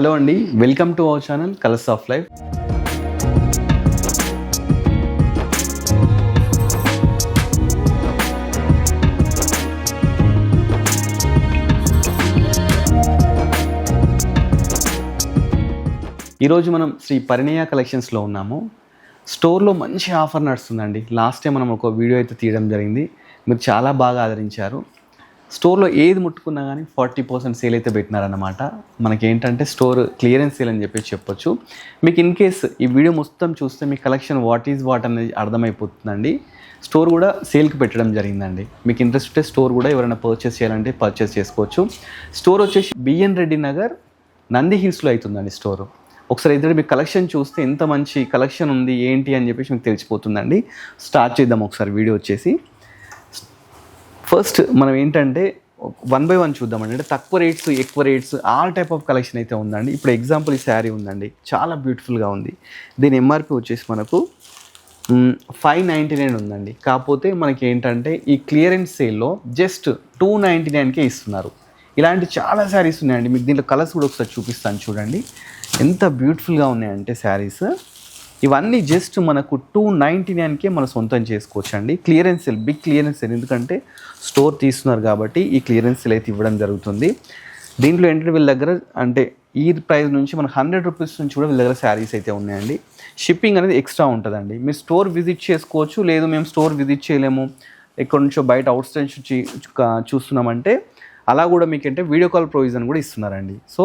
Hello అండి welcome to our channel colours of life. ఈరోజు మనం శ్రీ పరిణయ కలెక్షన్స్లో ఉన్నాము. స్టోర్లో మంచి ఆఫర్ నడుస్తుందండి. లాస్ట్ టైం మనం ఒక వీడియో అయితే తీయడం జరిగింది. మీరు చాలా బాగా ఆదరించారు. స్టోర్లో ఏది ముట్టుకున్నా కానీ ఫార్టీ పర్సెంట్ సేల్ అయితే పెట్టినారనమాట మనకి ఏంటంటే స్టోర్ క్లియరెన్స్ సేల్ అని చెప్పేసి చెప్పొచ్చు. మీకు ఇన్ కేస్ ఈ వీడియో మొత్తం చూస్తే మీ కలెక్షన్ వాట్ ఈజ్ వాట్ అనేది అర్థమైపోతుందండి. స్టోర్ కూడా సేల్కి పెట్టడం జరిగిందండి. మీకు ఇంట్రెస్ట్ ఉంటే స్టోర్ కూడా ఎవరైనా పర్చేస్ చేయాలంటే పర్చేస్ చేసుకోవచ్చు. స్టోర్ వచ్చేసి బిఎన్ రెడ్డి నగర్ నంది హిల్స్లో అవుతుందండి స్టోరు. ఒకసారి ఇద్దరు మీ కలెక్షన్ చూస్తే ఎంత మంచి కలెక్షన్ ఉంది ఏంటి అని చెప్పేసి మీకు తెలిసిపోతుందండి. స్టార్ట్ చేద్దాం ఒకసారి వీడియో వచ్చేసి. ఫస్ట్ మనం ఏంటంటే వన్ బై వన్ చూద్దామండి. అంటే తక్కువ రేట్స్ ఎక్కువ rates all type of collection అయితే ఉందండి. ఇప్పుడు ఎగ్జాంపుల్ ఈ శారీ ఉందండి. చాలా బ్యూటిఫుల్గా ఉంది. దీని ఎంఆర్పి వచ్చేసి మనకు ఫైవ్ నైంటీ నైన్ ఉందండి. కాకపోతే మనకి ఏంటంటే ఈ క్లియరెన్స్ సేల్లో జస్ట్ టూ నైంటీ నైన్కే ఇస్తున్నారు. ఇలాంటి చాలా శారీస్ ఉన్నాయండి. మీకు దీంట్లో కలర్స్ కూడా ఒకసారి చూపిస్తాను చూడండి. ఎంత బ్యూటిఫుల్గా ఉన్నాయంటే శారీస్ ఇవన్నీ జస్ట్ మనకు టూ నైంటీ నైన్కే మనం సొంతం చేసుకోవచ్చు అండి clearance sale big clearance sale ఎందుకంటే స్టోర్ తీస్తున్నారు కాబట్టి ఈ క్లియరెన్స్ సేల్ అయితే ఇవ్వడం జరుగుతుంది. దీంట్లో ఏంటంటే వీళ్ళ దగ్గర అంటే ఈ ప్రైస్ నుంచి మనకు హండ్రెడ్ రూపీస్ నుంచి కూడా వీళ్ళ దగ్గర శారీస్ అయితే ఉన్నాయండి. షిప్పింగ్ అనేది ఎక్స్ట్రా ఉంటుందండి. మీరు స్టోర్ విజిట్ చేసుకోవచ్చు లేదు మేము స్టోర్ విజిట్ చేయలేము. ఎక్కడి నుంచో బయట అవుట్ సైడ్ నుంచి చూస్తున్నామంటే అలా కూడా మీకు అంటే వీడియో కాల్ ప్రొవిజన్ కూడా ఇస్తున్నారండి. సో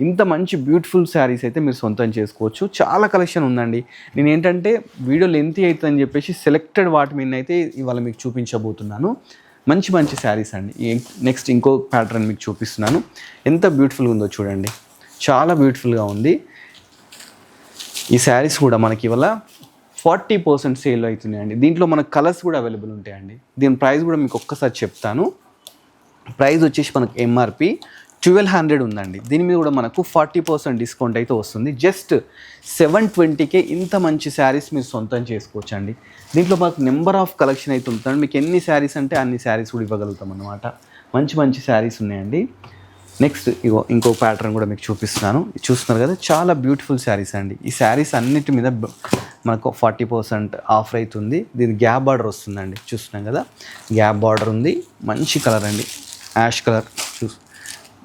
ఇంత మంచి బ్యూటిఫుల్ శారీస్ అయితే మీరు సొంతం చేసుకోవచ్చు. చాలా కలెక్షన్ ఉందండి. నేను ఏంటంటే వీడియో లెంతీ అవుతుందని చెప్పేసి సెలెక్టెడ్ వాటి మీద అయితే ఇవాళ మీకు చూపించబోతున్నాను. మంచి మంచి శారీస్ అండి. నెక్స్ట్ ఇంకో ప్యాటర్న్ మీకు చూపిస్తున్నాను. ఎంత బ్యూటిఫుల్గా ఉందో చూడండి. చాలా బ్యూటిఫుల్గా ఉంది. ఈ శారీస్ కూడా మనకి ఇవాళ ఫార్టీ పర్సెంట్ సేల్ అవుతున్నాయండి. దీంట్లో మనకు కలర్స్ కూడా అవైలబుల్ ఉంటాయండి. దీని ప్రైస్ కూడా మీకు ఒక్కసారి చెప్తాను. ప్రైస్ వచ్చేసి మనకు ఎంఆర్పి ట్వెల్వ్ హండ్రెడ్ ఉందండి. దీని మీద కూడా మనకు ఫార్టీ పర్సెంట్ డిస్కౌంట్ అయితే వస్తుంది. జస్ట్ సెవెన్ ట్వంటీకే ఇంత మంచి శారీస్ మీరు సొంతం చేసుకోవచ్చు అండి దీంట్లో మాకు నెంబర్ ఆఫ్ కలెక్షన్ అయితే ఉంటుంది మీకు ఎన్ని శారీస్ అంటే అన్ని శారీస్ కూడా ఇవ్వగలుగుతాం అనమాట మంచి మంచి శారీస్ ఉన్నాయండి. నెక్స్ట్ ఇగో ఇంకో ప్యాటర్న్ కూడా మీకు చూపిస్తున్నాను. చూస్తున్నారు కదా చాలా బ్యూటిఫుల్ శారీస్ అండి. ఈ శారీస్ అన్నిటి మీద మనకు ఫార్టీ పర్సెంట్ ఆఫర్ అవుతుంది దీని గ్యాప్ బార్డర్ వస్తుందండి. చూస్తున్నాం కదా గ్యాప్ బార్డర్ ఉంది. మంచి కలర్ అండి. Ash colour.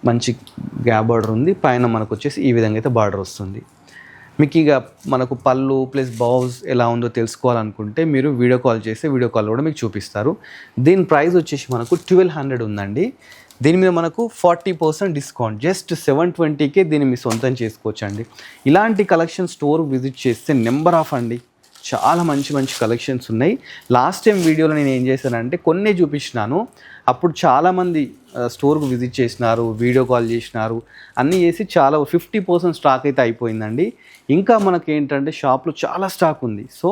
మంచి గ్యాప్ బార్డర్ ఉంది. పైన మనకు వచ్చేసి ఈ విధంగా అయితే బార్డర్ వస్తుంది. మీకు ఇక మనకు పళ్ళు ప్లస్ బౌజ్ ఎలా ఉందో తెలుసుకోవాలనుకుంటే మీరు వీడియో కాల్ చేస్తే వీడియో కాల్ కూడా మీకు చూపిస్తారు. దీని ప్రైస్ వచ్చేసి మనకు ట్వెల్వ్ హండ్రెడ్ ఉందండి. దీని మీద మనకు forty percent discount. Just seven twenty K దీన్ని మీ సొంతం చేసుకోవచ్చు అండి ఇలాంటి కలెక్షన్ స్టోర్ విజిట్ చేస్తే నెంబర్ ఆఫ్ అండి. చాలా మంచి మంచి కలెక్షన్స్ ఉన్నాయి. లాస్ట్ టైం వీడియోలో నేను ఏం చేశానంటే కొన్ని చూపించినాను. అప్పుడు చాలామంది స్టోర్కు విజిట్ చేసినారు వీడియో కాల్ చేసినారు అన్నీ చేసి చాలా ఫిఫ్టీ పర్సెంట్ స్టాక్ అయితే అయిపోయిందండి. ఇంకా మనకి ఏంటంటే షాప్లో చాలా స్టాక్ ఉంది. సో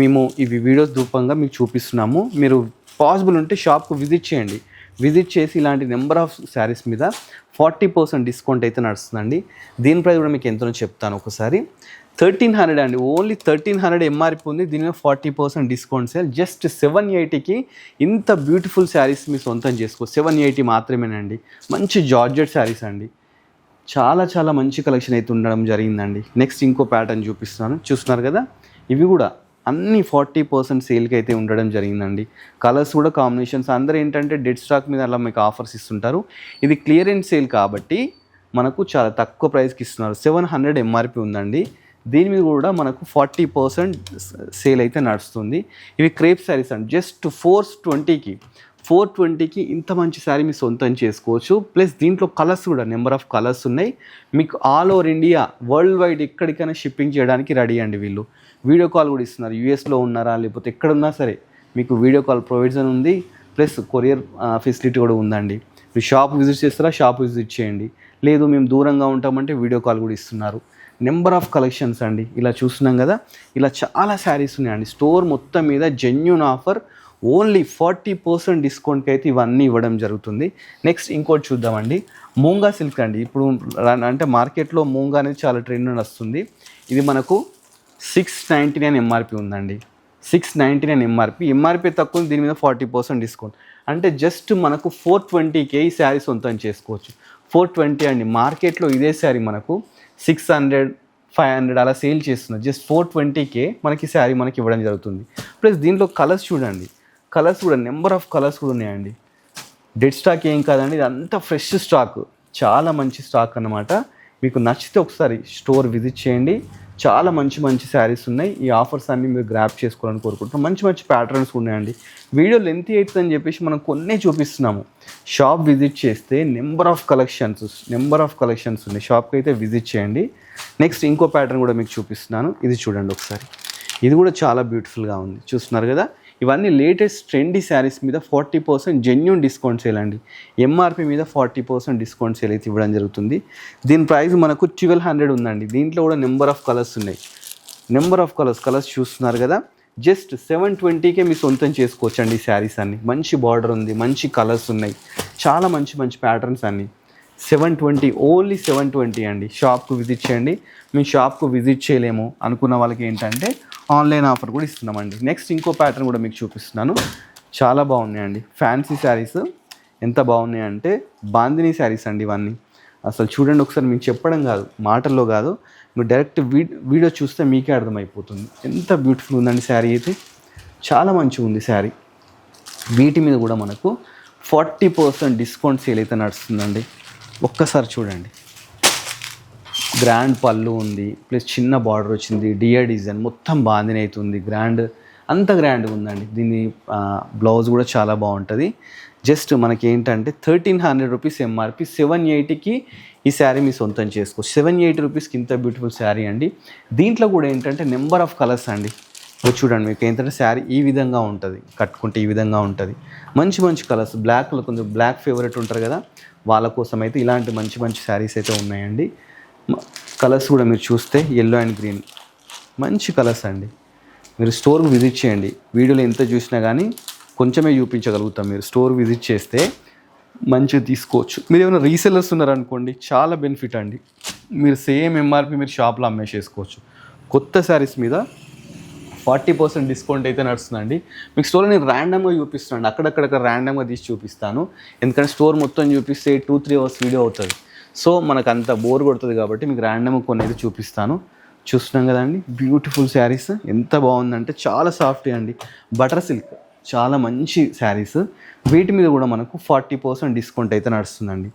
మేము ఇవి వీడియోస్ రూపంగా మీకు చూపిస్తున్నాము. మీరు పాసిబుల్ ఉంటే షాప్కు విజిట్ చేయండి. విజిట్ చేసి ఇలాంటి నెంబర్ ఆఫ్ శారీస్ మీద ఫార్టీ పర్సెంట్ డిస్కౌంట్ అయితే నడుస్తుందండి. దీని ప్రైస్ కూడా మీకు ఎంతనో చెప్తాను ఒకసారి. థర్టీన్ హండ్రెడ్ అండి. ఓన్లీ థర్టీన్ హండ్రెడ్ ఎంఆర్పి ఉంది. దీనిలో forty percent discount sale. Just seven ఎయిటీకి ఇంత బ్యూటిఫుల్ శారీస్ మీ సొంతం చేసుకో. సెవెన్ ఎయిటీ మాత్రమేనండి. మంచి జార్జెట్ శారీస్ అండి. చాలా చాలా మంచి కలెక్షన్ అయితే ఉండడం జరిగిందండి. నెక్స్ట్ ఇంకో ప్యాటర్న్ చూపిస్తున్నాను. చూస్తున్నారు కదా? ఇవి కూడా అన్ని ఫార్టీ పర్సెంట్ సేల్కి అయితే ఉండడం జరిగిందండి. కలర్స్ కూడా కాంబినేషన్స్. అందరూ ఏంటంటే డెడ్ స్టాక్ మీద అలా మీకు ఆఫర్స్ ఇస్తుంటారు. ఇది క్లియరెన్స్ సేల్ కాబట్టి మనకు చాలా తక్కువ ప్రైస్కి ఇస్తున్నారు. సెవెన్ హండ్రెడ్ ఎంఆర్పి ఉందండి. దీని మీద కూడా మనకు ఫార్టీ పర్సెంట్ సేల్ అయితే నడుస్తుంది. ఇవి క్రేప్ శారీస్ అండి. జస్ట్ ఫోర్ ట్వంటీకి ఫోర్ ట్వంటీకి ఇంత మంచి శారీ మీ సొంతం చేసుకోవచ్చు. ప్లస్ దీంట్లో కలర్స్ కూడా నెంబర్ ఆఫ్ కలర్స్ ఉన్నాయి. మీకు all over India world wide ఎక్కడికైనా షిప్పింగ్ చేయడానికి రెడీ అండి వీళ్ళు. వీడియో కాల్ కూడా ఇస్తున్నారు. యూఎస్లో ఉన్నారా లేకపోతే ఎక్కడున్నా సరే మీకు వీడియో కాల్ ప్రొవిజన్ ఉంది. ప్లస్ కొరియర్ ఫెసిలిటీ కూడా ఉందండి. మీరు షాప్ విజిట్ చేస్తారా షాప్ విజిట్ చేయండి. లేదు మేము దూరంగా ఉంటామంటే వీడియో కాల్ కూడా ఇస్తున్నారు. నెంబర్ ఆఫ్ కలెక్షన్స్ అండి. ఇలా చూస్తున్నాం కదా. ఇలా చాలా శారీస్ ఉన్నాయండి. స్టోర్ మొత్తం మీద genuine offer only forty percent డిస్కౌంట్కి అయితే ఇవన్నీ ఇవ్వడం జరుగుతుంది. నెక్స్ట్ ఇంకోటి చూద్దామండి. మూంగా సిల్క్ అండి. ఇప్పుడు అంటే మార్కెట్లో మూంగా అనేది చాలా ట్రెండ్ వస్తుంది. ఇది మనకు సిక్స్ నైంటీ నైన్ ఎంఆర్పి ఉందండి. Six ninety nine MRP MRP తక్కువ దీని మీద ఫార్టీ పర్సెంట్ డిస్కౌంట్ అంటే జస్ట్ మనకు ఫోర్ ట్వంటీకే ఈ శారీ సొంతం చేసుకోవచ్చు. ఫోర్ ట్వంటీ అండి. మార్కెట్లో ఇదే శారీ మనకు సిక్స్ హండ్రెడ్ ఫైవ్ హండ్రెడ్ అలా సేల్ చేస్తున్నారు. జస్ట్ ఫోర్ ట్వంటీకే మనకి శారీ మనకి ఇవ్వడం జరుగుతుంది. ప్లస్ దీంట్లో కలర్స్ చూడండి. కలర్స్ కూడా నెంబర్ ఆఫ్ కలర్స్ కూడా ఉన్నాయండి. డెడ్ స్టాక్ ఏం కాదండి ఇది అంతా ఫ్రెష్ స్టాక్. చాలా మంచి స్టాక్ అన్నమాట. మీకు నచ్చితే ఒకసారి స్టోర్ విజిట్ చేయండి. చాలా మంచి మంచి శారీస్ ఉన్నాయి. ఈ ఆఫర్స్ అన్ని మీరు గ్రాప్ చేసుకోవాలని కోరుకుంటున్నాం. మంచి మంచి ప్యాటర్న్స్ ఉన్నాయండి. వీడియో లెంత్ అవుతుందని చెప్పేసి మనం కొన్ని చూపిస్తున్నాము. షాప్ విజిట్ చేస్తే number of collections number of collections ఉన్నాయి. షాప్కి అయితే విజిట్ చేయండి. నెక్స్ట్ ఇంకో ప్యాటర్న్ కూడా మీకు చూపిస్తున్నాను. ఇది చూడండి ఒకసారి. ఇది కూడా చాలా బ్యూటిఫుల్గా ఉంది. చూస్తున్నారు కదా? ఇవన్నీ లేటెస్ట్ ట్రెండీ శారీస్ మీద forty percent genuine discount sale అండి. ఎంఆర్పి మీద ఫార్టీ పర్సెంట్ డిస్కౌంట్ సేల్ అయితే ఇవ్వడం జరుగుతుంది. దీని ప్రైస్ మనకు ట్వెల్వ్ హండ్రెడ్ ఉందండి. దీంట్లో కూడా నెంబర్ ఆఫ్ కలర్స్ ఉన్నాయి. నెంబర్ ఆఫ్ కలర్స్ కలర్స్ చూస్తున్నారు కదా? జస్ట్ సెవెన్ ట్వంటీకే మీ సొంతం చేసుకోవచ్చు అండి ఈ శారీస్ అన్ని. మంచి బార్డర్ ఉంది మంచి కలర్స్ ఉన్నాయి. చాలా మంచి మంచి ప్యాటర్న్స్ అన్ని. Seven twenty only seven twenty అండి. షాప్కు విజిట్ చేయండి. మేము షాప్కు విజిట్ చేయలేము. అనుకున్న వాళ్ళకి ఏంటంటే ఆన్లైన్ ఆఫర్ కూడా ఇస్తున్నామండి. నెక్స్ట్ ఇంకో ప్యాటర్న్ కూడా మీకు చూపిస్తున్నాను. చాలా బాగున్నాయండి. ఫ్యాన్సీ శారీస్ ఎంత బాగున్నాయంటే బాందినీ శారీస్ అండి ఇవన్నీ. అసలు చూడండి ఒకసారి మీకు చెప్పడం కాదు మాటల్లో కాదు. మీరు డైరెక్ట్ వీడియో చూస్తే మీకే అర్థమైపోతుంది. ఎంత బ్యూటిఫుల్ ఉందండి శారీ అయితే. చాలా మంచిగా ఉంది శారీ వీటి మీద కూడా మనకు ఫార్టీ పర్సెంట్ డిస్కౌంట్ సేల్ అయితే నడుస్తుందండి. ఒక్కసారి చూడండి. గ్రాండ్ పళ్ళు ఉంది ప్లస్ చిన్న బార్డర్ వచ్చింది డియర్ డిజైన్ మొత్తం బాందిని అవుతుంది గ్రాండ్ అంత గ్రాండ్గా ఉందండి. దీని బ్లౌజ్ కూడా చాలా బాగుంటుంది. జస్ట్ మనకి ఏంటంటే thirteen hundred rupees MRP seven ఎయిటీకి ఈ శారీ మీ సొంతం చేసుకోవచ్చు సెవెన్ ఎయిటీ రూపీస్కి ఇంత బ్యూటిఫుల్ శారీ అండి. దీంట్లో కూడా ఏంటంటే నెంబర్ ఆఫ్ కలర్స్ అండి. చూడండి మీకు ఏంటంటే శారీ ఈ విధంగా ఉంటుంది కట్టుకుంటే ఈ విధంగా ఉంటుంది. మంచి మంచి కలర్స్ బ్లాక్లో కొంచెం బ్లాక్ ఫేవరెట్ ఉంటారు కదా వాళ్ళ కోసం అయితే ఇలాంటి మంచి మంచి శారీస్ అయితే ఉన్నాయండి. కలర్స్ కూడా మీరు చూస్తే ఎల్లో అండ్ గ్రీన్ మంచి కలర్స్ అండి. మీరు స్టోర్ విజిట్ చేయండి. వీడియోలో ఎంత చూసినా కానీ కొంచెమే చూపించగలుగుతాం మీరు. స్టోర్ విజిట్ చేస్తే మంచిగా తీసుకోవచ్చు. మీరు ఏమైనా రీసెల్లర్స్ ఉన్నారనుకోండి చాలా బెనిఫిట్ అండి. మీరు సేమ్ ఎంఆర్పి మీరు షాప్లో అమ్మేసేసుకోవచ్చు. కొత్త శారీస్ మీద ఫార్టీ పర్సెంట్ డిస్కౌంట్ అయితే నడుస్తుందండి. మీకు స్టోర్ నేను ర్యాండమ్గా చూపిస్తున్నాను. అక్కడక్కడక్కడ ర్యాండమ్గా తీసి చూపిస్తాను. ఎందుకంటే స్టోర్ మొత్తం చూపిస్తే టూ త్రీ అవర్స్ వీడియో అవుతుంది. సో మనకు అంత బోర్ కొడుతుంది కాబట్టి మీకు ర్యాండమ్ కొన్ని అయితే చూపిస్తాను. చూస్తున్నాం కదండి బ్యూటిఫుల్ శారీస్ ఎంత బాగుందంటే చాలా సాఫ్ట్ అండి. బటర్ సిల్క్ చాలా మంచి శారీస్ వీటి మీద కూడా మనకు ఫార్టీ పర్సెంట్ డిస్కౌంట్ అయితే నడుస్తుందండి.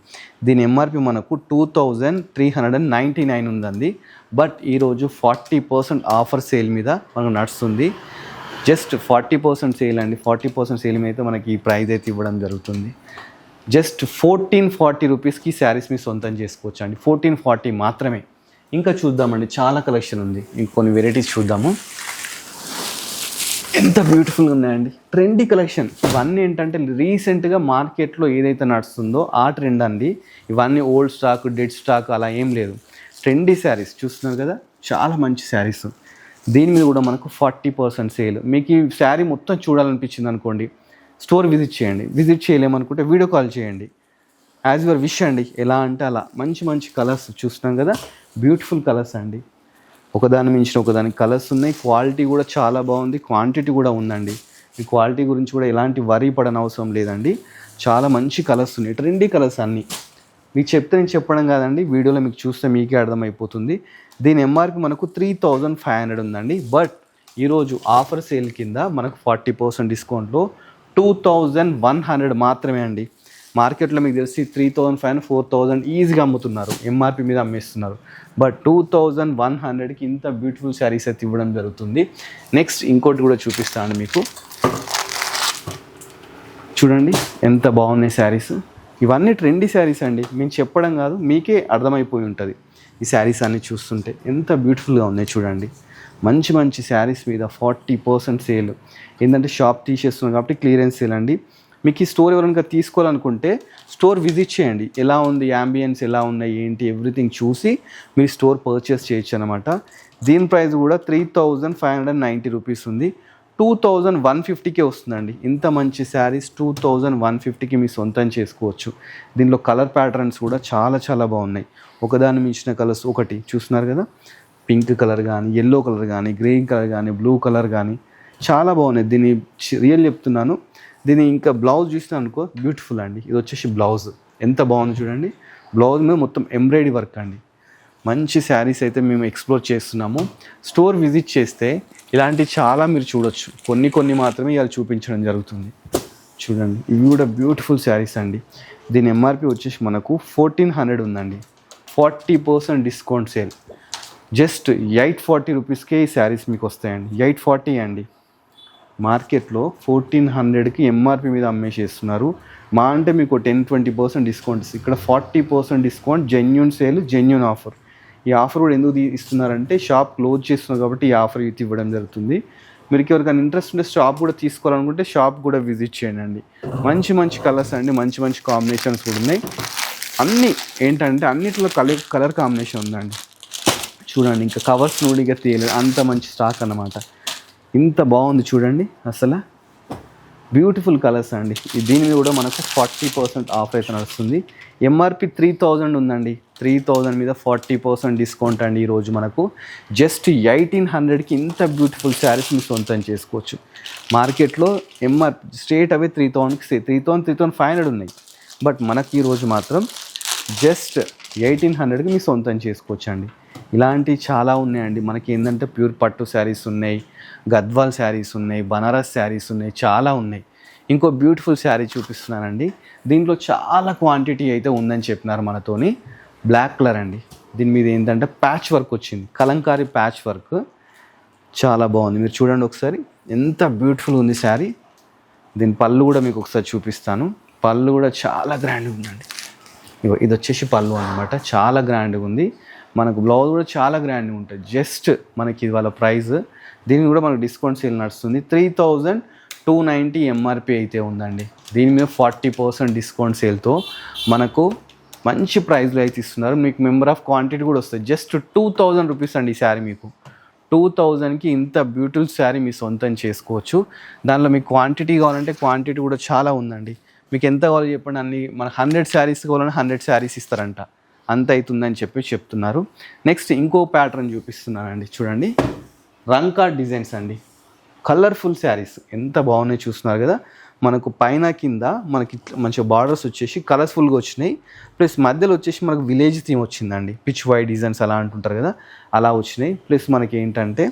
దీని ఎంఆర్పి మనకు two thousand three hundred and ninety nine ఉందండి. బట్ ఈరోజు ఫార్టీ పర్సెంట్ ఆఫర్ సేల్ మీద మనకు నడుస్తుంది. జస్ట్ ఫార్టీ పర్సెంట్ సేల్ అండి. ఫార్టీ పర్సెంట్ సేల్ మీద అయితే మనకి ఈ ప్రైస్ అయితే ఇవ్వడం జరుగుతుంది. జస్ట్ ఫోర్టీన్ ఫార్టీ రూపీస్కి శారీస్ మీ సొంతం చేసుకోవచ్చు అండి ఫోర్టీన్ ఫార్టీ మాత్రమే. ఇంకా చూద్దామండి చాలా కలెక్షన్ ఉంది. ఇంకొన్ని వెరైటీస్ చూద్దాము. ఎంత బ్యూటిఫుల్గా ఉన్నాయండి. Trendy collection. ఇవన్నీ ఏంటంటే రీసెంట్గా మార్కెట్లో ఏదైతే నడుస్తుందో ఆ ట్రెండ్ అండి. ఇవన్నీ ఓల్డ్ స్టాక్ డెడ్ స్టాక్ అలా ఏం లేదు. ట్రెండీ శారీస్ చూస్తున్నారు కదా? చాలా మంచి శారీస్. దీని మీద కూడా మనకు ఫార్టీ పర్సెంట్ సేల్. మీకు ఈ శారీ మొత్తం చూడాలనిపించింది అనుకోండి స్టోర్ విజిట్ చేయండి. విజిట్ చేయలేమనుకుంటే వీడియో కాల్ చేయండి. యాజ్ యువర్ విష్ అండి. ఎలా అంటే అలా. మంచి మంచి కలర్స్ చూస్తున్నాం కదా. బ్యూటిఫుల్ కలర్స్ అండి. ఒకదాని మించిన ఒకదానికి కలర్స్ ఉన్నాయి. క్వాలిటీ కూడా చాలా బాగుంది. క్వాంటిటీ కూడా ఉందండి. ఈ క్వాలిటీ గురించి కూడా ఎలాంటి వరీ పడని అవసరం లేదండి. చాలా మంచి కలర్స్ ఉన్నాయి. ట్రెండీ కలర్స్ అన్నీ. మీకు చెప్తే నేను చెప్పడం కాదండి. వీడియోలో మీకు చూస్తే మీకే అర్థమైపోతుంది. దీని ఎంఆర్పి మనకు త్రీ థౌజండ్ ఫైవ్ హండ్రెడ్ ఉందండి. బట్ ఈరోజు ఆఫర్ సేల్ కింద మనకు ఫార్టీ పర్సెంట్ డిస్కౌంట్లో టూ థౌజండ్ వన్ హండ్రెడ్ మాత్రమే అండి. మార్కెట్లో మీకు తెలిసి three thousand five hundred four thousand ఈజీగా అమ్ముతున్నారు. ఎంఆర్పి మీద అమ్మేస్తున్నారు. బట్ టూ థౌజండ్ వన్ హండ్రెడ్కి ఇంత బ్యూటిఫుల్ శారీస్ అయితే ఇవ్వడం జరుగుతుంది. నెక్స్ట్ ఇంకోటి కూడా చూపిస్తాను మీకు. చూడండి ఎంత బాగున్నాయి శారీస్. ఇవన్నీ ట్రెండీ శారీస్ అండి. మేము చెప్పడం కాదు మీకే అర్థమైపోయి ఉంటుంది. ఈ శారీస్ అన్ని చూస్తుంటే ఎంత బ్యూటిఫుల్గా ఉన్నాయి చూడండి. మంచి మంచి శారీస్ మీద ఫార్టీ పర్సెంట్ సేల్. ఏంటంటే షాప్ తీసేస్తున్నాం కాబట్టి క్లియరెన్స్ సేల్ అండి. మీకు ఈ స్టోర్ ఎవరైనా తీసుకోవాలనుకుంటే స్టోర్ విజిట్ చేయండి. ఎలా ఉంది యాంబియన్స్ ఎలా ఉన్నాయి ఏంటి ఎవ్రీథింగ్ చూసి మీరు స్టోర్ పర్చేస్ చేయొచ్చు అనమాట దీని ప్రైస్ కూడా three thousand five hundred ninety rupees ఉంది. టూ థౌజండ్ వన్ ఫిఫ్టీకే వస్తుందండి. ఇంత మంచి శారీస్ టూ థౌజండ్ వన్ ఫిఫ్టీకి మీ సొంతం చేసుకోవచ్చు. దీనిలో కలర్ ప్యాటర్న్స్ కూడా చాలా చాలా బాగున్నాయి. ఒకదాని మించిన కలర్స్ ఒకటి. చూస్తున్నారు కదా? పింక్ కలర్ కానీ ఎల్లో కలర్ కానీ గ్రీన్ కలర్ కానీ బ్లూ కలర్ కానీ చాలా బాగున్నాయి. దీన్ని రియల్ చెప్తున్నాను. దీని ఇంకా బ్లౌజ్ చూస్తే అనుకో బ్యూటిఫుల్ అండి. ఇది వచ్చేసి బ్లౌజ్ ఎంత బాగుంది చూడండి. బ్లౌజ్ మీద మొత్తం ఎంబ్రాయిడరీ వర్క్ అండి. మంచి శారీస్ అయితే మేము ఎక్స్ప్లోర్ చేస్తున్నాము. స్టోర్ విజిట్ చేస్తే ఇలాంటి చాలా మీరు చూడొచ్చు. కొన్ని కొన్ని మాత్రమే ఇవాళ చూపించడం జరుగుతుంది. చూడండి. ఇవి కూడా బ్యూటిఫుల్ శారీస్ అండి. దీని ఎంఆర్పి వచ్చేసి మనకు ఫోర్టీన్ హండ్రెడ్ ఉందండి. Forty percent discount sale just eight forty రూపీస్కే ఈ శారీస్ మీకు వస్తాయండి ఎయిట్ ఫార్టీ అండి. మార్కెట్లో ఫోర్టీన్ హండ్రెడ్కి ఎంఆర్పి మీద అమ్మేసేస్తున్నారు. మా అంటే మీకు టెన్ ట్వంటీ పర్సెంట్ డిస్కౌంట్స్ ఇక్కడ forty percent discount genuine sale genuine offer ఈ ఆఫర్ కూడా ఎందుకు తీ- ఇస్తున్నారంటే షాప్ క్లోజ్ చేస్తున్నారు కాబట్టి ఈ ఆఫర్ ఇది ఇవ్వడం జరుగుతుంది. మీరు ఎవరికైనా ఇంట్రెస్ట్ ఉంటే షాప్ కూడా తీసుకోవాలనుకుంటే షాప్ కూడా విజిట్ చేయండి మంచి మంచి కలర్స్ అండి. మంచి మంచి కాంబినేషన్స్ కూడా ఉన్నాయి. అన్నీ ఏంటంటే అన్నిట్లో కలర్ కలర్ కాంబినేషన్ ఉందండి. చూడండి ఇంకా కవర్స్ నూడిగా తీయలేదు. అంత మంచి స్టాక్ అన్నమాట. ఇంత బాగుంది చూడండి అసలు. బ్యూటిఫుల్ కలర్స్ అండి. దీని మీద కూడా మనకు ఫార్టీ పర్సెంట్ ఆఫ్ అయితే నడుస్తుంది. ఎంఆర్పి త్రీ థౌజండ్ ఉందండి. త్రీ థౌజండ్ మీద ఫార్టీ పర్సెంట్ డిస్కౌంట్ అండి ఈరోజు మనకు. జస్ట్ ఎయిటీన్ హండ్రెడ్కి ఇంత బ్యూటిఫుల్ శారీస్ మీరు సొంతం చేసుకోవచ్చు. మార్కెట్లో ఎంఆర్ స్ట్రేట్ అవే త్రీ థౌజండ్కి three thousand three thousand five hundred ఉన్నాయి. బట్ మనకి ఈరోజు మాత్రం జస్ట్ ఎయిటీన్ హండ్రెడ్కి మీరు సొంతం చేసుకోవచ్చు అండి ఇలాంటివి చాలా ఉన్నాయండి. మనకి ఏంటంటే ప్యూర్ పట్టు శారీస్ ఉన్నాయి గద్వాల్ శారీస్ ఉన్నాయి బనారస్ శారీస్ ఉన్నాయి చాలా ఉన్నాయి. ఇంకో బ్యూటిఫుల్ శారీ చూపిస్తున్నానండి. దీంట్లో చాలా క్వాంటిటీ అయితే ఉందని చెప్పినారు మనతోని. బ్లాక్ కలర్ అండి. దీని మీద ఏంటంటే ప్యాచ్ వర్క్ వచ్చింది. Kalamkari patch work. చాలా బాగుంది. మీరు చూడండి ఒకసారి. ఎంత బ్యూటిఫుల్ ఉంది శారీ. దీని పళ్ళు కూడా మీకు ఒకసారి చూపిస్తాను. పళ్ళు కూడా చాలా గ్రాండ్గా ఉందండి. ఇది వచ్చేసి పళ్ళు అనమాట చాలా గ్రాండ్గా ఉంది. మనకు బ్లౌజ్ కూడా చాలా గ్రాండ్గా ఉంటుంది జస్ట్ మనకి ఇవాళ ప్రైస్ దీనికి కూడా మనకు డిస్కౌంట్ సేల్ నడుస్తుంది. Three thousand two ninety MRP అయితే ఉందండి. దీని మీద ఫార్టీ పర్సెంట్ డిస్కౌంట్ సేల్తో మనకు మంచి ప్రైస్లో అయితే ఇస్తున్నారు. మీకు మెంబర్ ఆఫ్ క్వాంటిటీ కూడా వస్తుంది. జస్ట్ టూ థౌజండ్ రూపీస్ అండి ఈ శారీ మీకు. టూ థౌజండ్కి ఇంత బ్యూటిఫుల్ శారీ మీ సొంతం చేసుకోవచ్చు. దానిలో మీకు క్వాంటిటీ కావాలంటే క్వాంటిటీ కూడా చాలా ఉందండి. మీకు ఎంత కావాలో చెప్పండి. అన్ని మన హండ్రెడ్ శారీస్ కావాలంటే హండ్రెడ్ శారీస్ ఇస్తారంట. అంత అవుతుందని చెప్పి చెప్తున్నారు. నెక్స్ట్ ఇంకో ప్యాటర్న్ చూపిస్తున్నానండి. చూడండి. రంకా డిజైన్స్ అండి. కలర్ఫుల్ శారీస్ ఎంత బాగున్నాయి చూస్తున్నారు కదా. మనకు పైన కింద మనకి మంచి బార్డర్స్ వచ్చేసి కలర్ఫుల్గా వచ్చినాయి. ప్లస్ మధ్యలో వచ్చేసి మనకు విలేజ్ థీమ్ వచ్చిందండి. పిచ్ వైట్ డిజైన్స్ అలా అంటుంటారు కదా. అలా వచ్చినాయి. ప్లస్ మనకి ఏంటంటే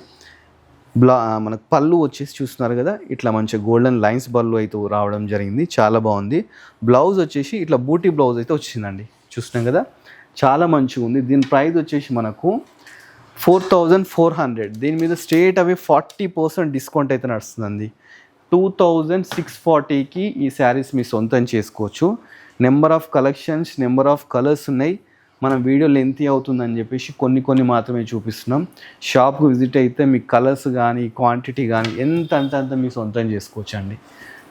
బ్లా మనకు పళ్ళు వచ్చేసి చూస్తున్నారు కదా. ఇట్లా మంచిగా గోల్డెన్ లైన్స్ పళ్ళు అయితే రావడం జరిగింది. చాలా బాగుంది. బ్లౌజ్ వచ్చేసి ఇట్లా బూటీ బ్లౌజ్ అయితే వచ్చిందండి. చూస్తున్నాం కదా. చాలా మంచిగా ఉంది. దీని ప్రైస్ వచ్చేసి మనకు ఫోర్ థౌజండ్ ఫోర్ హండ్రెడ్. దీని మీద straight away forty percent discount అయితే నడుస్తుందండి. టూ థౌజండ్ సిక్స్ ఫార్టీకి ఈ శారీస్ మీ సొంతం చేసుకోవచ్చు. Number of collections number of colours ఉన్నాయి. మనం వీడియో లెంతీ అవుతుందని చెప్పేసి కొన్ని కొన్ని మాత్రమే చూపిస్తున్నాం. షాప్కి విజిట్ అయితే మీ కలర్స్ కానీ క్వాంటిటీ కానీ ఎంత అంత అంత మీ సొంతం చేసుకోవచ్చు అండి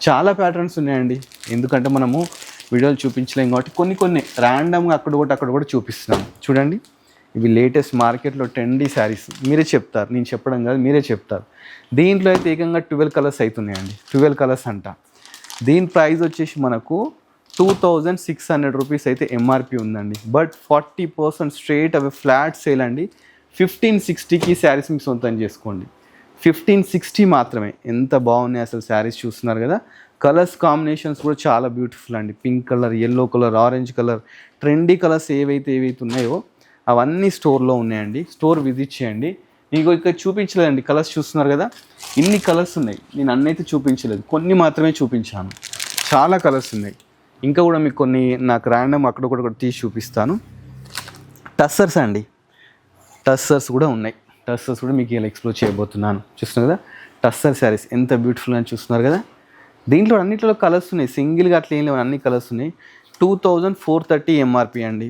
చాలా ప్యాటర్న్స్ ఉన్నాయండి. ఎందుకంటే మనము వీడియోలు చూపించలేం కాబట్టి కొన్ని కొన్ని ర్యాండమ్గా అక్కడ కూడా అక్కడ కూడా చూపిస్తున్నాం చూడండి. ఇవి లేటెస్ట్ మార్కెట్లో ట్రెండీ శారీస్ మీరే చెప్తారు. నేను చెప్పడం కాదు మీరే చెప్తారు. దీంట్లో అయితే ఏకంగా ట్వెల్వ్ కలర్స్ అవుతున్నాయండి ట్వెల్వ్ కలర్స్ అంట. దీని ప్రైస్ వచ్చేసి మనకు two thousand six hundred rupees అయితే ఎంఆర్పి ఉందండి. But forty percent straight away flat sale అండి. ఫిఫ్టీన్ సిక్స్టీకి శారీస్ మీకు సొంతం చేసుకోండి. ఫిఫ్టీన్ సిక్స్టీ మాత్రమే. ఎంత బాగున్నాయి అసలు శారీస్ చూస్తున్నారు కదా. కలర్స్ కాంబినేషన్స్ కూడా చాలా బ్యూటిఫుల్ అండి. Pink colour yellow colour orange colour trendy colours ఏవైతే ఏవైతే ఉన్నాయో అవన్నీ స్టోర్లో ఉన్నాయండి. స్టోర్ విజిట్ చేయండి. మీకు ఇక్కడ చూపించలేదండి. కలర్స్ చూస్తున్నారు కదా? ఇన్ని కలర్స్ ఉన్నాయి. నేను అన్నైతే చూపించలేదు. కొన్ని మాత్రమే చూపించాను. చాలా కలర్స్ ఉన్నాయి. ఇంకా కూడా మీకు కొన్ని నాకు ర్యాండమ్ అక్కడ కూడా తీసి చూపిస్తాను. టస్సర్స్ అండి. టస్సర్స్ కూడా ఉన్నాయి. టస్సర్స్ కూడా మీకు ఇలా ఎక్స్ప్లోర్ చేయబోతున్నాను. చూస్తున్నారు కదా? టస్సర్ శారీస్ ఎంత బ్యూటిఫుల్ అని చూస్తున్నారు కదా? దీంట్లో అన్నింటిలో కలర్స్ ఉన్నాయి. సింగిల్గా అట్లా ఏం లేవు. అన్ని కలర్స్ ఉన్నాయి. Two thousand four thirty MRP అండి.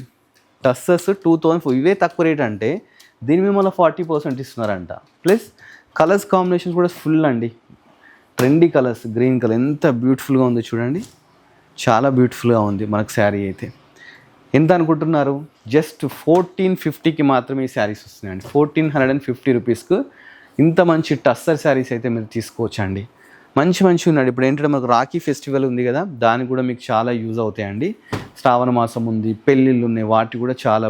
టస్సర్స్ టూ థౌజండ్ ఫోర్ ఇవే తక్కువ రేట్ అంటే దీని మీద మళ్ళీ ఫార్టీ పర్సెంట్ ఇస్తున్నారంట. ప్లస్ కలర్స్ కాంబినేషన్స్ కూడా ఫుల్ అండి. ట్రెండీ కలర్స్ గ్రీన్ కలర్ ఎంత బ్యూటిఫుల్గా ఉందో చూడండి. చాలా బ్యూటిఫుల్గా ఉంది మనకు శారీ అయితే. ఎంత అనుకుంటున్నారు? జస్ట్ ఫోర్టీన్ ఫిఫ్టీకి మాత్రమే ఈ శారీస్ వస్తున్నాయండి. ఫోర్టీన్ హండ్రెడ్ అండ్ ఫిఫ్టీ రూపీస్కు ఇంత మంచి టస్సర్ శారీస్ అయితే మీరు తీసుకోవచ్చండి. మంచి మంచి ఉన్నాడు. ఇప్పుడు ఏంటంటే మనకు రాఖీ ఫెస్టివల్ ఉంది కదా దానికి కూడా మీకు చాలా యూజ్ అవుతాయండి. శ్రావణ మాసం ఉంది పెళ్ళిళ్ళు ఉన్నాయి వాటి కూడా చాలా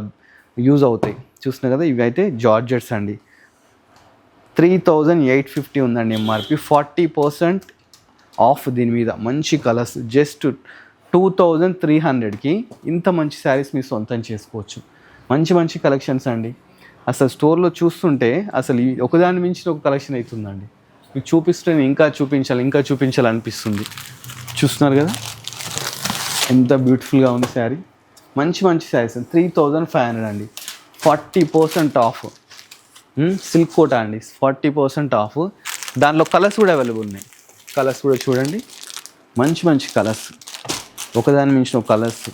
యూజ్ అవుతాయి. చూసిన కదా ఇవి అయితే జార్జెట్స్ అండి. త్రీ థౌజండ్ ఎయిట్ ఫిఫ్టీ ఉందండి ఎంఆర్పి ఫార్టీ పర్సెంట్ ఆఫ్ దీని మీద. మంచి colours just two thousand three హండ్రెడ్కి ఇంత మంచి శారీస్ మీరు సొంతం చేసుకోవచ్చు. మంచి మంచి కలెక్షన్స్ అండి. అసలు స్టోర్లో చూస్తుంటే అసలు ఒకదాని మించిన ఒక కలెక్షన్ అవుతుందండి మీకు చూపిస్తే నేను ఇంకా చూపించాలి ఇంకా చూపించాలి అనిపిస్తుంది చూస్తున్నారు కదా? ఎంత బ్యూటిఫుల్గా ఉంది శారీ. మంచి మంచి saris. Three thousand five hundred అండి. Forty percent off silk Kota అండి. ఫార్టీ పర్సెంట్ ఆఫ్ దాంట్లో కలర్స్ కూడా అవైలబుల్ ఉన్నాయి. కలర్స్ కూడా చూడండి. మంచి మంచి కలర్స్ ఒకదాని మించిన ఒక colours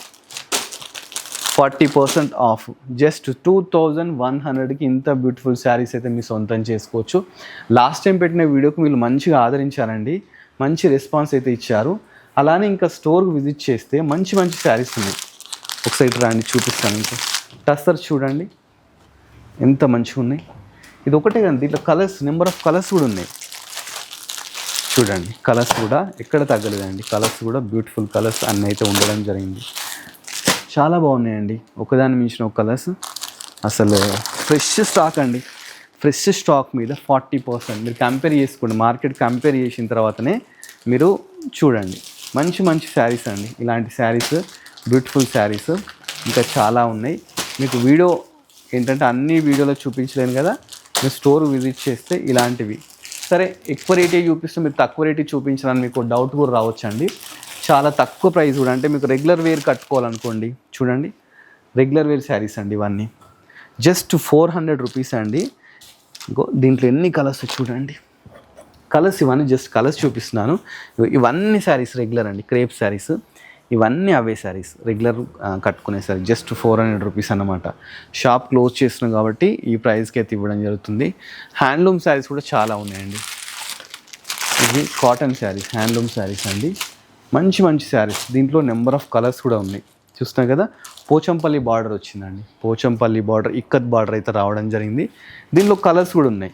forty percent off. Just two thousand one హండ్రెడ్కి ఇంత బ్యూటిఫుల్ శారీస్ అయితే మీరు సొంతం చేసుకోవచ్చు. లాస్ట్ టైం పెట్టిన వీడియోకి మీరు మంచిగా ఆదరించారండి. మంచి రెస్పాన్స్ అయితే ఇచ్చారు. అలానే ఇంకా స్టోర్కి విజిట్ చేస్తే మంచి మంచి శారీస్ ఉన్నాయి. ఒకసారి రాండి చూపిస్తాను ఇంకా. టస్సర్ చూడండి. ఎంత మంచిగా ఉన్నాయి. ఇది ఒకటే కానీ దీంట్లో కలర్స్ నెంబర్ ఆఫ్ కలర్స్ కూడా ఉన్నాయి. చూడండి కలర్స్ కూడా ఎక్కడ తగ్గలేదండి. కలర్స్ కూడా బ్యూటిఫుల్ కలర్స్ అన్నీ అయితే ఉండడం జరిగింది. చాలా బాగున్నాయండి. ఒకదాని మించిన ఒక కలర్స్. అసలు ఫ్రెష్ స్టాక్ అండి. ఫ్రెష్ స్టాక్ మీద ఫార్టీ పర్సెంట్. మీరు కంపేర్ చేసుకోండి. మార్కెట్ కంపేర్ చేసిన తర్వాతనే మీరు చూడండి. మంచి మంచి శారీస్ అండి. ఇలాంటి శారీస్ బ్యూటిఫుల్ శారీస్ ఇంకా చాలా ఉన్నాయి. మీకు వీడియో ఏంటంటే అన్ని వీడియోలో చూపించలేను కదా. మీరు స్టోర్ విజిట్ చేస్తే ఇలాంటివి. సరే ఎక్కువ రేటే చూపిస్తే మీరు తక్కువ రేటే చూపించాలని మీకు డౌట్ కూడా రావచ్చండి. చాలా తక్కువ ప్రైస్ కూడా. అంటే మీకు రెగ్యులర్ వేర్ కట్టుకోవాలనుకోండి చూడండి. రెగ్యులర్ వేర్ శారీస్ అండి ఇవన్నీ. జస్ట్ ఫోర్ హండ్రెడ్ రూపీస్ అండి. ఇంకో దీంట్లో ఎన్ని కలర్స్ చూడండి. కలర్స్ ఇవన్నీ జస్ట్ కలర్స్ చూపిస్తున్నాను. ఇవన్నీ శారీస్ రెగ్యులర్ అండి. క్రేప్ శారీస్. ఇవన్నీ అవే శారీస్ రెగ్యులర్ కట్టుకునే sari just four hundred rupees అన్నమాట. షాప్ క్లోజ్ చేస్తున్నాం కాబట్టి ఈ ప్రైస్కి అయితే ఇవ్వడం జరుగుతుంది. హ్యాండ్లూమ్ శారీస్ కూడా చాలా ఉన్నాయండి. ఇవి కాటన్ శారీస్ హ్యాండ్లూమ్ శారీస్ అండి. మంచి మంచి శారీస్. దీంట్లో నెంబర్ ఆఫ్ కలర్స్ కూడా ఉన్నాయి. చూస్తున్నాం కదా పోచంపల్లి బార్డర్ వచ్చిందండి. పోచంపల్లి బార్డర్ ఇక్కత్ బార్డర్ అయితే రావడం జరిగింది. దీనిలో కలర్స్ కూడా ఉన్నాయి.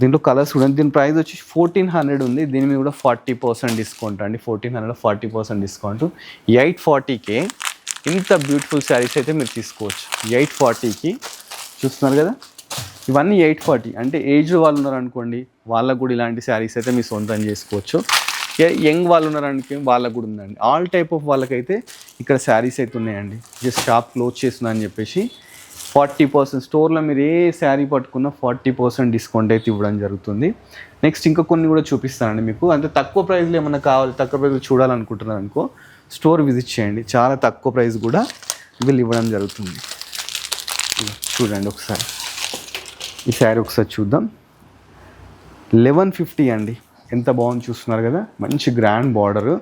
దీంట్లో కలర్స్ కూడా దీని ప్రైస్ వచ్చి ఫోర్టీన్ హండ్రెడ్ ఉంది. దీని మీద కూడా ఫార్టీ పర్సెంట్ డిస్కౌంట్ అండి. Fourteen hundred forty percent discount eight ఫార్టీకే ఇంత బ్యూటిఫుల్ శారీస్ అయితే మీరు తీసుకోవచ్చు. ఎయిట్ ఫార్టీకి చూస్తున్నారు కదా? ఇవన్నీ ఎయిట్ ఫార్టీ అంటే ఏజ్ వాళ్ళు ఉన్నారు అనుకోండి వాళ్ళకు కూడా ఇలాంటి శారీస్ అయితే మీరు సొంతం చేసుకోవచ్చు. యంగ్ వాళ్ళు ఉన్నారనుకో వాళ్ళకు కూడా ఉందండి. ఆల్ టైప్ ఆఫ్ వాళ్ళకైతే ఇక్కడ శారీస్ అయితే ఉన్నాయండి. జస్ట్ షాప్ క్లోజ్ చేస్తున్నా అని చెప్పేసి ఫార్టీ పర్సెంట్ స్టోర్లో మీరు ఏ శారీ పట్టుకున్నా ఫార్టీ పర్సెంట్ డిస్కౌంట్ అయితే ఇవ్వడం జరుగుతుంది. నెక్స్ట్ ఇంకా కొన్ని కూడా చూపిస్తానండి మీకు. అంటే తక్కువ ప్రైస్లో ఏమైనా కావాలి తక్కువ ప్రైస్లో చూడాలనుకుంటున్నారు అనుకో స్టోర్ విజిట్ చేయండి. చాలా తక్కువ ప్రైస్ కూడా వీళ్ళు ఇవ్వడం జరుగుతుంది. చూడండి ఒకసారి. ఈ శారీ ఒకసారి చూద్దాం. లెవెన్ ఫిఫ్టీ అండి. ఎంత బాగుంది చూస్తున్నారు కదా? మంచి గ్రాండ్ బార్డర్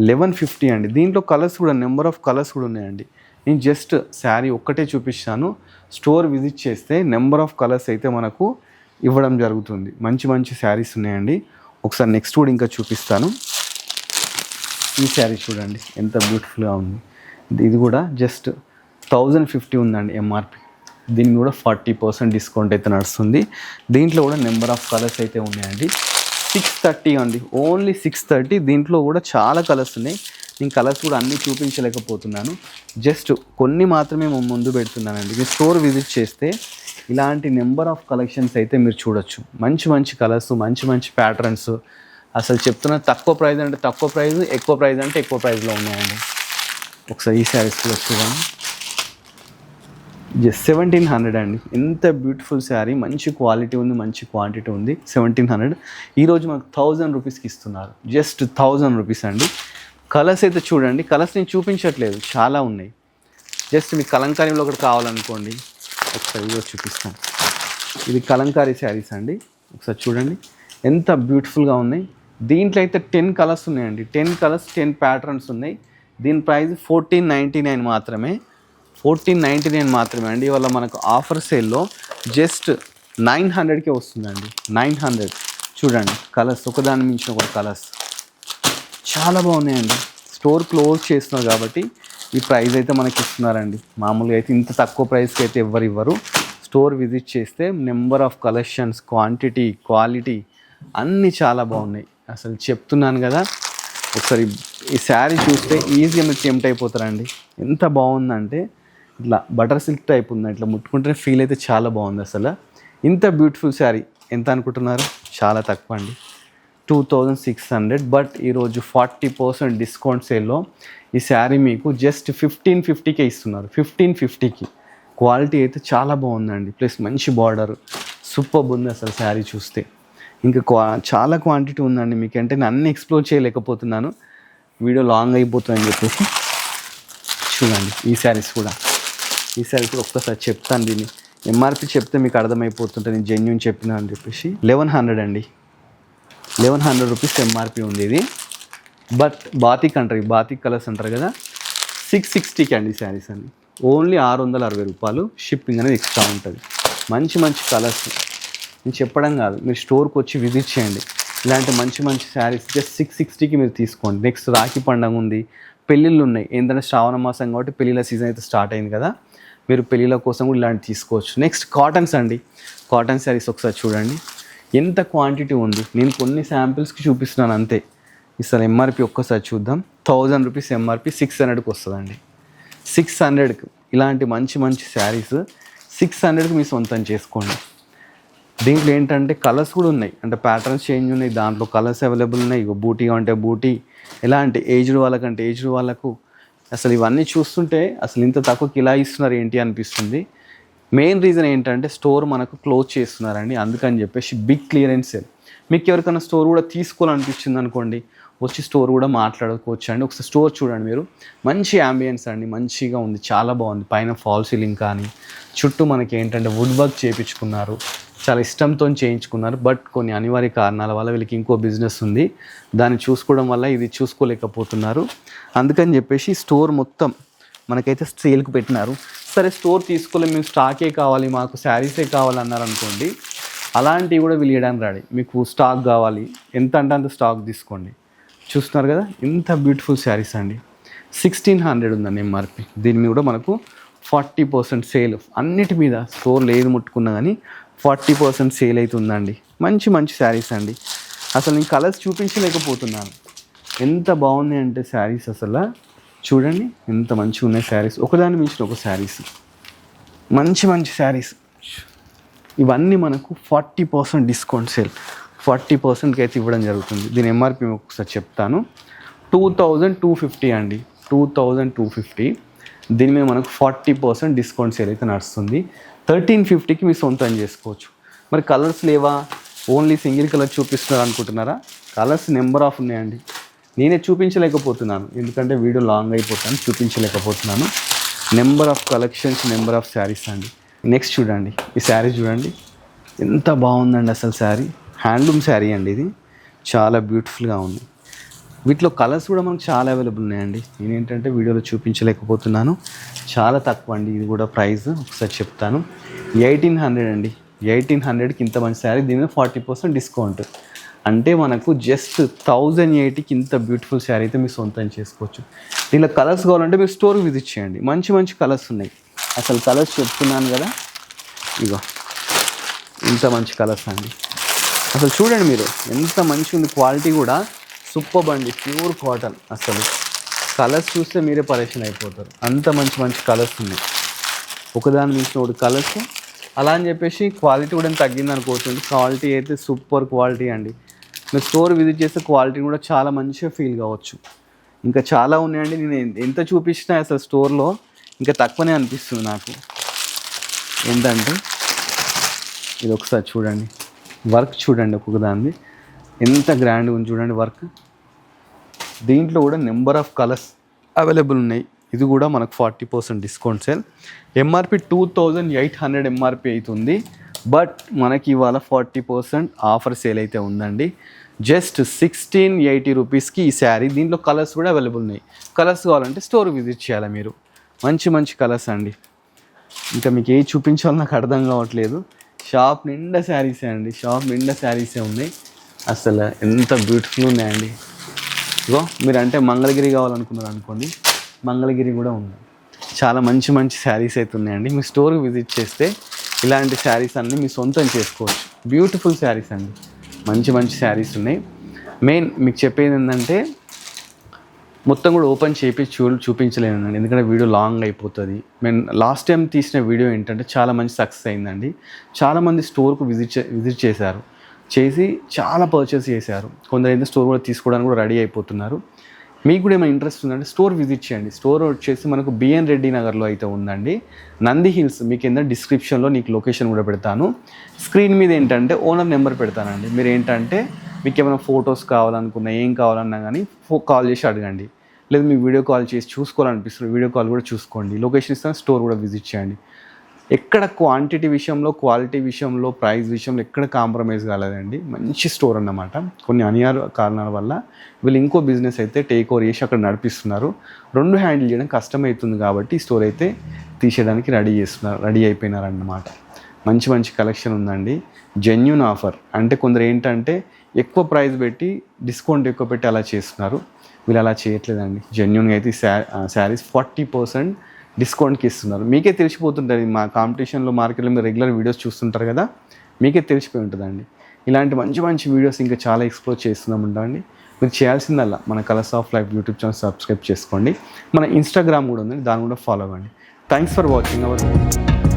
లెవెన్ ఫిఫ్టీ అండి. దీంట్లో కలర్స్ కూడా నెంబర్ ఆఫ్ కలర్స్ కూడా ఉన్నాయండి. నేను జస్ట్ శారీ ఒక్కటే చూపిస్తాను. స్టోర్ విజిట్ చేస్తే నెంబర్ ఆఫ్ కలర్స్ అయితే మనకు ఇవ్వడం జరుగుతుంది. మంచి మంచి శారీస్ ఉన్నాయండి. ఒకసారి నెక్స్ట్ కూడా ఇంకా చూపిస్తాను. ఈ శారీ చూడండి ఎంత బ్యూటిఫుల్గా ఉంది. ఇది- కూడా జస్ట్ థౌజండ్ ఫిఫ్టీ ఉందండి ఎంఆర్పి దీనికి కూడా ఫార్టీ పర్సెంట్ డిస్కౌంట్ అయితే నడుస్తుంది. దీంట్లో కూడా నెంబర్ ఆఫ్ కలర్స్ అయితే ఉన్నాయండి. సిక్స్ థర్టీ అండి. ఓన్లీ సిక్స్ థర్టీ దీంట్లో కూడా చాలా కలర్స్ ఉన్నాయి. నేను కలర్స్ కూడా అన్నీ చూపించలేకపోతున్నాను. జస్ట్ కొన్ని మాత్రమే ముందు పెడుతున్నానండి. మీరు స్టోర్ విజిట్ చేస్తే ఇలాంటి నెంబర్ ఆఫ్ కలెక్షన్స్ అయితే మీరు చూడొచ్చు. మంచి మంచి కలర్స్ మంచి మంచి ప్యాటర్న్స్ అసలు చెప్తున్న తక్కువ ప్రైస్ అంటే తక్కువ ప్రైస్ ఎక్కువ ప్రైస్ అంటే ఎక్కువ ప్రైస్లో ఉన్నాయండి. ఒకసారి ఈ శారీస్ కూడా చూడండి జస్ట్ సెవెంటీన్ హండ్రెడ్ అండి. ఎంత బ్యూటిఫుల్ శారీ మంచి క్వాలిటీ ఉంది మంచి క్వాంటిటీ ఉంది. సెవెంటీన్ హండ్రెడ్ ఈరోజు మనకు థౌజండ్ రూపీస్కి ఇస్తున్నారు. జస్ట్ థౌజండ్ రూపీస్ అండి. కలర్స్ అయితే చూడండి. కలర్స్ నేను చూపించట్లేదు. చాలా ఉన్నాయి. జస్ట్ మీకు కలంకారీలో ఒకటి కావాలనుకోండి. ఒకసారి ఈరోజు చూపిస్తాను. ఇది కలంకారీ శారీస్ అండి. ఒకసారి చూడండి. ఎంత బ్యూటిఫుల్గా ఉన్నాయి. దీంట్లో అయితే టెన్ కలర్స్ ఉన్నాయండి. టెన్ కలర్స్ టెన్ ప్యాటర్న్స్ ఉన్నాయి. దీని ప్రైస్ ఫోర్టీన్ నైంటీ నైన్ మాత్రమే. ఫోర్టీన్ నైంటీ నైన్ మాత్రమే అండి. ఇవాళ మనకు ఆఫర్ సేల్లో జస్ట్ నైన్ హండ్రెడ్కే వస్తుందండి. Nine hundred. చూడండి కలర్స్ ఒకదాని మించిన ఒక కలర్స్. చాలా బాగున్నాయండి. స్టోర్ క్లోజ్ చేస్తున్నారు కాబట్టి ఈ ప్రైస్ అయితే మనకి ఇస్తున్నారండి. మామూలుగా అయితే ఇంత తక్కువ ప్రైస్కి అయితే ఎవ్వరు ఇవ్వరు. స్టోర్ విజిట్ చేస్తే number of collections quantity quality అన్నీ చాలా బాగున్నాయి. అసలు చెప్తున్నాను కదా ఒకసారి ఈ శారీ చూస్తే ఈజీగా మీరు టెంప్ట్ అయిపోతారండి ఎంత బాగుందంటే ఇట్లా బటర్ సిల్క్ టైప్ ఉంది? ఇట్లా ముట్టుకుంటే ఫీల్ అయితే చాలా బాగుంది అసలు. ఇంత బ్యూటిఫుల్ శారీ ఎంత అనుకుంటున్నారు? చాలా తక్కువ అండి. Two thousand six hundred but ఈరోజు ఫార్టీ పర్సెంట్ డిస్కౌంట్ సేల్లో ఈ శారీ మీకు జస్ట్ ఫిఫ్టీన్ ఫిఫ్టీకే ఇస్తున్నారు. ఫిఫ్టీన్ ఫిఫ్టీకి క్వాలిటీ అయితే చాలా బాగుందండి. ప్లస్ మంచి బార్డర్ సూపర్ ఉంది అసలు శారీ చూస్తే. ఇంకా క్వా చాలా క్వాంటిటీ ఉందండి మీకు. అంటే నేను అన్ని ఎక్స్ప్లోర్ చేయలేకపోతున్నాను. వీడియో లాంగ్ అయిపోతుందని చెప్పేసి చూడండి ఈ శారీస్ కూడా. ఈ శారీస్ కూడా ఒక్కసారి చెప్తాను దీన్ని. ఎంఆర్పి చెప్తే మీకు అర్థమైపోతుంటుంది నేను జెన్యున్ చెప్పిన అని చెప్పేసి. లెవెన్ హండ్రెడ్ అండి. లెవెన్ హండ్రెడ్ రూపీస్ ఎంఆర్పి ఉంది ఇది. బట్ బాతిక్ అంటారు బాతిక్ కలర్స్ అంటారు కదా. సిక్స్ సిక్స్టీకి అండి శారీస్ అండి ఓన్లీ ఆరు వందల అరవై రూపాయలు షిప్పింగ్ అనేది ఎక్స్ట్రా ఉంటుంది. మంచి మంచి కలర్స్ నేను చెప్పడం కాదు మీరు స్టోర్కి వచ్చి విజిట్ చేయండి. ఇలాంటి మంచి మంచి శారీస్ జస్ట్ సిక్స్ సిక్స్టీకి మీరు తీసుకోండి. నెక్స్ట్ రాఖీ పండగ ఉంది పెళ్ళిళ్ళు ఉన్నాయి. ఏంటంటే శ్రావణ మాసం కాబట్టి పెళ్ళిళ్ళ సీజన్ అయితే స్టార్ట్ అయింది కదా. మీరు పెళ్ళిళ్ళ కోసం కూడా ఇలాంటి తీసుకోవచ్చు. నెక్స్ట్ కాటన్స్ అండి. కాటన్ శారీస్ ఒకసారి చూడండి. ఎంత క్వాంటిటీ ఉంది? నేను కొన్ని శాంపిల్స్కి చూపిస్తున్నాను అంతే. ఈసారి ఎంఆర్పి ఒక్కసారి చూద్దాం. థౌజండ్ రూపీస్ ఎంఆర్పి సిక్స్ హండ్రెడ్కి వస్తుందండి. సిక్స్ హండ్రెడ్కి ఇలాంటి మంచి మంచి శారీస్ సిక్స్ హండ్రెడ్కి మీ సొంతం చేసుకోండి. దీంట్లో ఏంటంటే కలర్స్ కూడా ఉన్నాయి. అంటే ప్యాటర్న్స్ చేంజ్ ఉన్నాయి. దాంట్లో కలర్స్ అవైలబుల్ ఉన్నాయి. బూటీ అంటే బూటీ. ఎలాంటి ఏజ్డ్ వాళ్ళకంటే ఏజ్డ్ వాళ్ళకు అసలు ఇవన్నీ చూస్తుంటే అసలు ఇంత తక్కువకి ఇలా ఇస్తున్నారు ఏంటి అనిపిస్తుంది. మెయిన్ రీజన్ ఏంటంటే స్టోర్ మనకు క్లోజ్ చేస్తున్నారండి. అందుకని చెప్పేసి బిగ్ క్లియరెన్స్ సేల్ మీకు ఎవరికైనా స్టోర్ కూడా తీసుకోవాలనిపించింది అనుకోండి వచ్చి స్టోర్ కూడా మాట్లాడుకోవచ్చు అండి. ఒకసారి స్టోర్ చూడండి మీరు. మంచి అంబియన్స్ అండి. మంచిగా ఉంది. చాలా బాగుంది. పైన ఫాల్ సీలింగ్ కానీ చుట్టూ మనకి ఏంటంటే వుడ్ వర్క్ చేయించుకున్నారు చాలా ఇష్టంతో చేయించుకున్నారు. బట్ కొన్ని అనివార్య కారణాల వల్ల వీళ్ళకి ఇంకో బిజినెస్ ఉంది. దాన్ని చూసుకోవడం వల్ల ఇది చూసుకోలేకపోతున్నారు. అందుకని చెప్పేసి స్టోర్ మొత్తం మనకైతే సేల్కి పెట్టినారు. సరే స్టోర్ తీసుకోలే మేము స్టాకే కావాలి మాకు శారీసే కావాలి అన్నారు అనుకోండి. అలాంటివి కూడా వీళ్ళు ఇవ్వడానికి రాడి మీకు స్టాక్ కావాలి ఎంత అంటే అంత స్టాక్ తీసుకోండి. చూస్తున్నారు కదా ఇంత బ్యూటిఫుల్ శారీస్ అండి. సిక్స్టీన్ హండ్రెడ్ ఉందండి ఎంఆర్పి దీని మీద కూడా మనకు ఫార్టీ పర్సెంట్ సేల్. అన్నిటి మీద స్టోర్ ఏది ముట్టుకున్నా కానీ ఫార్టీ పర్సెంట్ సేల్ అవుతుందండి. మంచి మంచి శారీస్ అండి. అసలు నేను కలర్స్ చూపించలేకపోతున్నాను. ఎంత బాగుంది అంటే శారీస్ అసలు. చూడండి ఎంత మంచిగా ఉన్నాయి శారీస్. ఒకదాని మించిన ఒక శారీస్. మంచి మంచి శారీస్. ఇవన్నీ మనకు forty percent discount sale. Forty పర్సెంట్కి అయితే ఇవ్వడం జరుగుతుంది. దీని ఎంఆర్పి ఒకసారి చెప్తాను. టూ థౌజండ్ టూ ఫిఫ్టీ అండి. Two thousand two fifty. దీని మీద మనకు ఫార్టీ పర్సెంట్ డిస్కౌంట్ సేల్ అయితే నడుస్తుంది. థర్టీన్ ఫిఫ్టీకి మీ సొంతం చేసుకోవచ్చు. మరి కలర్స్ లేవా? ఓన్లీ సింగిల్ కలర్ చూపిస్తున్నారు అనుకుంటున్నారా? కలర్స్ నెంబర్ ఆఫ్ ఉన్నాయండి. నేనే చూపించలేకపోతున్నాను. ఎందుకంటే వీడియో లాంగ్ అయిపోతాను చూపించలేకపోతున్నాను. Number of collections number of saris అండి. నెక్స్ట్ చూడండి. ఈ శారీ చూడండి. ఎంత బాగుందండి అసలు శారీ హ్యాండ్లూమ్ శారీ అండి ఇది. చాలా బ్యూటిఫుల్గా ఉంది. వీటిలో కలర్స్ కూడా మనకు చాలా అవైలబుల్ ఉన్నాయండి. నేను ఏంటంటే వీడియోలో చూపించలేకపోతున్నాను. చాలా తక్కువ అండి. ఇది కూడా ప్రైస్. ఒకసారి చెప్తాను. ఎయిటీన్ హండ్రెడ్ అండి. ఎయిటీన్ హండ్రెడ్కి ఇంత మంచి శారీ. దీని మీద ఫార్టీ పర్సెంట్ డిస్కౌంట్. అంటే మనకు జస్ట్ థౌజండ్ ఎయిటీకి ఇంత బ్యూటిఫుల్ శారీ అయితే మీరు సొంతం చేసుకోవచ్చు. దీనిలో కలర్స్ కావాలంటే మీరు స్టోర్కి విజిట్ చేయండి. మంచి మంచి కలర్స్ ఉన్నాయి. అసలు కలర్స్ చెప్తున్నాను కదా. ఇగో ఇంత మంచి కలర్స్ అండి. అసలు చూడండి మీరు ఎంత మంచి ఉంది క్వాలిటీ కూడా. సూపర్ అండి. ప్యూర్ కాటన్ అసలు. కలర్స్ చూస్తే మీరే పరేషన్ అయిపోతారు. అంత మంచి మంచి కలర్స్ ఉన్నాయి. ఒకదాని మించిన ఒకటి కలర్స్. అలా అని చెప్పేసి క్వాలిటీ కూడా తగ్గింది అనుకోవచ్చు క్వాలిటీ అయితే సూపర్ క్వాలిటీ అండి. మీరు స్టోర్ విజిట్ చేస్తే క్వాలిటీ కూడా చాలా మంచిగా ఫీల్ కావచ్చు. ఇంకా చాలా ఉన్నాయండి. నేను ఎంత చూపించినా అసలు స్టోర్లో ఇంకా తక్కువనే అనిపిస్తుంది నాకు. ఏంటంటే ఇది ఒకసారి చూడండి. వర్క్ చూడండి ఒక్కొక్క దాన్ని ఎంత గ్రాండ్గా ఉంది చూడండి వర్క్. దీంట్లో కూడా నెంబర్ ఆఫ్ కలర్స్ అవైలబుల్ ఉన్నాయి. ఇది కూడా మనకు forty percent discount sale. MRP two thousand eight hundred MRP అవుతుంది బట్ మనకి ఇవాళ ఫార్టీ పర్సెంట్ ఆఫర్ సేల్ అయితే ఉందండి. జస్ట్ సిక్స్టీన్ ఎయిటీ రూపీస్కి ఈ శారీ. దీంట్లో కలర్స్ కూడా అవైలబుల్ ఉన్నాయి. కలర్స్ కావాలంటే స్టోర్ విజిట్ చేయాలి మీరు. మంచి మంచి కలర్స్ అండి. ఇంకా మీకు ఏ చూపించాలో నాకు అర్థం కావట్లేదు. షాప్ నిండా శారీసే అండి. షాప్ నిండా శారీసే ఉన్నాయి. అసలు ఎంత బ్యూటిఫుల్ ఉన్నాయండి. ఇగో మీరు అంటే మంగళగిరి కావాలనుకున్నారు అనుకోండి మంగళగిరి కూడా ఉంది. చాలా మంచి మంచి శారీస్ అయితే ఉన్నాయండి. మీ స్టోర్కి విజిట్ చేస్తే ఇలాంటి శారీస్ అన్నీ మీ సొంతం చేసుకోవచ్చు. బ్యూటిఫుల్ శారీస్ అండి. మంచి మంచి శారీస్ ఉన్నాయి. మెయిన్ మీకు చెప్పేది ఏంటంటే మొత్తం కూడా ఓపెన్ చేపి చూ చూపించలేనండి. ఎందుకంటే వీడియో లాంగ్ అయిపోతుంది. మేము లాస్ట్ టైం తీసిన వీడియో ఏంటంటే చాలా మంచి సక్సెస్ అయిందండి. చాలామంది స్టోర్కు విజిట్ చే- విజిట్ చేశారు. చేసి చాలా పర్చేస్ చేశారు. కొందరు అయితే స్టోర్ కూడా తీసుకోవడానికి కూడా రెడీ అయిపోతున్నారు. మీకు కూడా ఏమైనా ఇంట్రెస్ట్ ఉందంటే స్టోర్ విజిట్ చేయండి. స్టోర్ వచ్చేసి మనకు బిఎన్ రెడ్డి నగర్లో అయితే ఉందండి. నంది హిల్స్ మీకు ఏంటంటే డిస్క్రిప్షన్లో నీకు లొకేషన్ కూడా పెడతాను. స్క్రీన్ మీద ఏంటంటే ఓనర్ నెంబర్ పెడతానండి. మీరు ఏంటంటే మీకు ఏమైనా ఫొటోస్ కావాలనుకున్నా ఏం కావాలన్నా కానీ ఫో కాల్ చేసి అడగండి. లేదు మీకు వీడియో కాల్ చేసి చూసుకోవాలనిపిస్తుంది వీడియో కాల్ కూడా చూసుకోండి. లొకేషన్ ఇస్తాను స్టోర్ కూడా విజిట్ చేయండి. ఎక్కడ క్వాంటిటీ విషయంలో క్వాలిటీ విషయంలో ప్రైస్ విషయంలో ఎక్కడ కాంప్రమైజ్ కాలేదండి. మంచి స్టోర్ అన్నమాట. కొన్ని అనివార్య కారణాల వల్ల వీళ్ళు ఇంకో బిజినెస్ అయితే టేక్ ఓవర్ చేసి అక్కడ నడిపిస్తున్నారు. రెండు హ్యాండిల్ చేయడం కష్టమవుతుంది కాబట్టి ఈ స్టోర్ అయితే తీసేయడానికి రెడీ చేస్తున్నారు రెడీ అయిపోయినారన్నమాట. మంచి మంచి కలెక్షన్ ఉందండి. జెన్యున్ ఆఫర్ అంటే కొందరు ఏంటంటే ఎక్కువ ప్రైస్ పెట్టి డిస్కౌంట్ ఎక్కువ పెట్టి అలా చేస్తున్నారు. వీళ్ళు అలా చేయట్లేదండి. జెన్యున్గా అయితే శారీస్ ఫార్టీ పర్సెంట్ డిస్కౌంట్కి ఇస్తున్నారు. మీకే తెలిసిపోతుంటుంది మా కాంపిటీషన్లో మార్కెట్లో మీరు రెగ్యులర్ వీడియోస్ చూస్తుంటారు కదా మీకే తెలిసిపోయి ఉంటుందండి. ఇలాంటి మంచి మంచి వీడియోస్ ఇంకా చాలా ఎక్స్ప్లోర్ చేస్తున్నాం ఉంటామండి మీరు చేయాల్సిందల్లా మన colours of life YouTube channel subscribe చేసుకోండి. మన ఇన్స్టాగ్రామ్ కూడా ఉంది దాన్ని కూడా ఫాలో అవ్వండి. Thanks for watching our